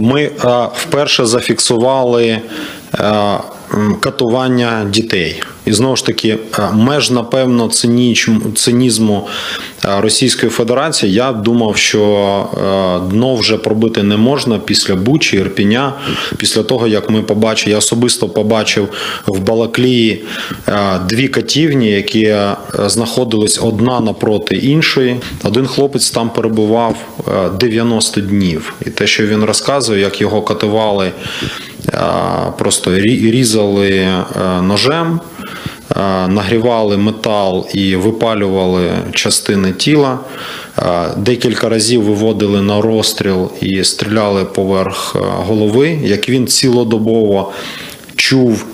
Ми е, вперше зафіксували е, катування дітей. І знову ж таки, е, меж, напевно, цинізму е, Російської Федерації. Я думав, що е, дно вже пробити не можна після Бучі, Ірпіня, після того, як ми побачили, я особисто побачив в Балаклії дві катівні, які знаходились одна напроти іншої. Один хлопець там перебував е, 90 днів. І те, що він розказує, як його катували, просто різали ножем. Е, Нагрівали метал і випалювали частини тіла. Е, Декілька разів виводили на розстріл і стріляли поверх е, голови. Як він цілодобово чув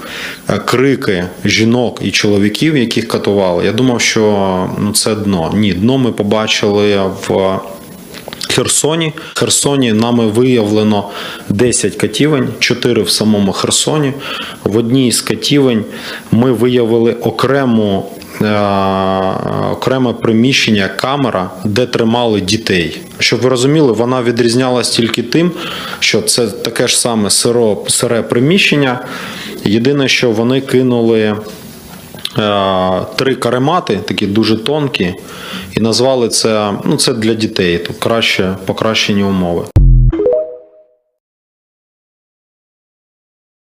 крики жінок і чоловіків, яких катували, я думав, що ну, це дно. Ні, дно ми побачили в Херсоні. В Херсоні нами виявлено 10 катівень, 4 в самому Херсоні. В одній з катівень ми виявили окрему. е, Окреме приміщення, камера, де тримали дітей. Щоб ви розуміли, вона відрізнялась тільки тим, що це таке ж саме сиро, сире приміщення. Єдине, що вони кинули три каремати, такі дуже тонкі, і назвали це ну, це для дітей, тут краще покращені умови.